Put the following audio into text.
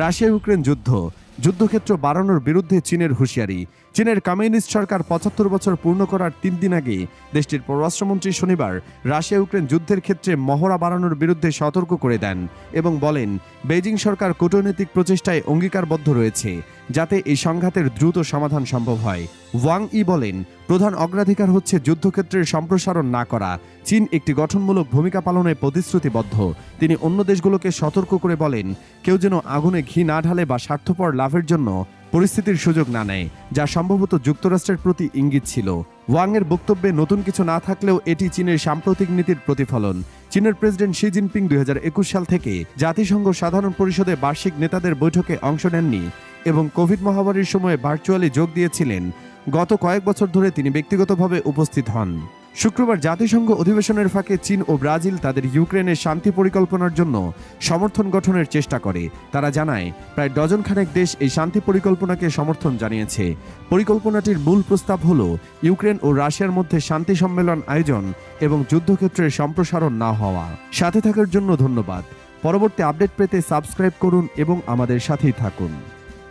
Russia Ukraine যুদ্ধ। যুদ্ধক্ষেত্র বাড়ানোর বিরুদ্ধে চীনের হুঁশিয়ারি। চীনের কমিউনিস্ট সরকার পঁচাত্তর বছর পূর্ণ করার তিন দিন আগে দেশটির পররাষ্ট্রমন্ত্রী শনিবার রাশিয়া ইউক্রেন যুদ্ধের ক্ষেত্রে মহড়া বাড়ানোর বিরুদ্ধে সতর্ক করে দেন এবং বলেন বেজিং সরকার কূটনৈতিক প্রচেষ্টায় অঙ্গীকারবদ্ধ রয়েছে। যাতে এই সংঘাতের দ্রুত সমাধান সম্ভব হয়। ওয়াং ই বলেন, প্রধান অগ্রাধিকার হচ্ছে যুদ্ধক্ষেত্রের সম্প্রসারণ না করা। চীন একটি গঠনমূলক ভূমিকা পালনে প্রতিশ্রুতিবদ্ধ। তিনি অন্য দেশগুলোকে সতর্ক করে বলেন, কেউ যেন আগুনে ঘি না ঢালে বা স্বার্থপর লাভের জন্য পরিস্থিতির সুযোগ না নেয়, যা সম্ভবত যুক্তরাষ্ট্রের প্রতি ইঙ্গিত ছিল। ওয়াংয়ের বক্তব্যে নতুন কিছু না থাকলেও এটি চীনের সাম্প্রতিক নীতির প্রতিফলন। চীনের প্রেসিডেন্ট শি জিনপিং দুই হাজার একুশ সাল থেকে জাতিসংঘ সাধারণ পরিষদে বার্ষিক নেতাদের বৈঠকে অংশ নেননি। এবং কোভিড মহামারীর সময়ে ভার্চুয়ালি যোগ দিয়েছিলেন। গত কয়েক বছর ধরে তিনি ব্যক্তিগতভাবে উপস্থিত হন। শুক্রবার জাতিসংঘ অধিবেশনের ফাঁকে চীন ও ব্রাজিল তাদের ইউক্রেনের শান্তি পরিকল্পনার জন্য সমর্থন গঠনের চেষ্টা করে। তারা জানায়, প্রায় ডজন খানেক দেশ এই শান্তি পরিকল্পনাকে সমর্থন জানিয়েছে। পরিকল্পনাটির মূল প্রস্তাব হল, ইউক্রেন ও রাশিয়ার মধ্যে শান্তি সম্মেলন আয়োজন এবং যুদ্ধক্ষেত্রের সম্প্রসারণ না হওয়া। সাথে থাকার জন্য ধন্যবাদ। পরবর্তী আপডেট পেতে সাবস্ক্রাইব করুন এবং আমাদের সাথেই থাকুন।